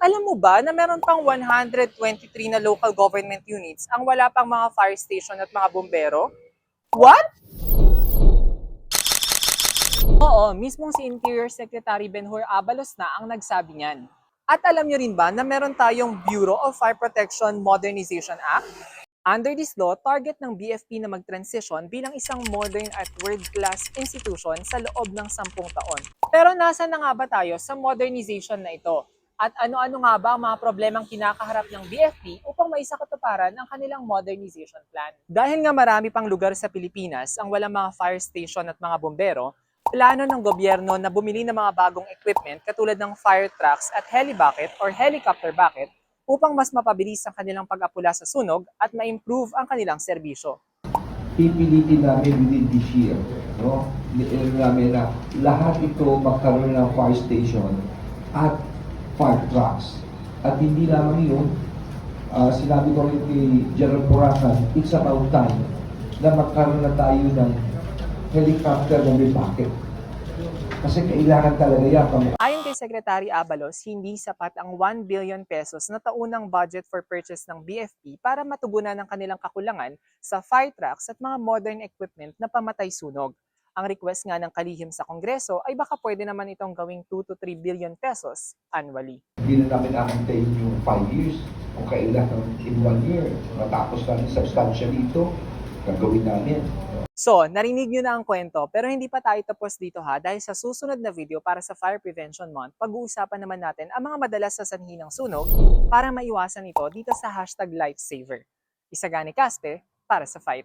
alam mo ba na meron pang 123 na local government units ang wala pang mga fire station at mga bombero? What? Oo, mismong si Interior Secretary Benhur Abalos na ang nagsabi niyan. At alam niyo rin ba na meron tayong Bureau of Fire Protection Modernization Act? Under this law, target ng BFP na mag-transition bilang isang modern at world-class institution sa loob ng sampung taon. Pero nasa na nga ba tayo sa modernization na ito? At ano-ano nga ba ang mga problemang kinakaharap ng BFP upang maisakatuparan ang kanilang modernization plan? Dahil nga marami pang lugar sa Pilipinas ang walang mga fire station at mga bombero, plano ng gobyerno na bumili ng mga bagong equipment katulad ng fire trucks at helibucket or helicopter bucket upang mas mapabilis ang kanilang pag-apula sa sunog at ma-improve ang kanilang serbisyo. pipilitin namin within this year. No? Namin na lahat ito magkaroon ng fire station at fire trucks. At hindi lamang yun, ah, sinabi ko rin kay General Puracan, it's about time na magkaroon na tayo ng helicopter na may bucket. Kasi kailangan talaga yan. Ayon kay Secretary Abalos, hindi sapat ang 1 billion pesos na taunang budget for purchase ng BFP para matugunan ang kanilang kakulangan sa fire trucks at mga modern equipment na pamatay sunog. Ang request nga ng kalihim sa Kongreso ay baka pwede naman itong gawing 2 to 3 billion pesos annually. hindi na namin aantayin yung 5 years kung kailangan in one year matapos namin substantially ito gagawin namin. So, narinig nyo na ang kwento pero hindi pa tayo tapos dito ha dahil sa susunod na video para sa Fire Prevention Month, pag-uusapan naman natin ang mga madalas sa sanhi ng sunog para maiwasan ito dito sa hashtag Lifesaver. Isagani Caspe para sa Fight.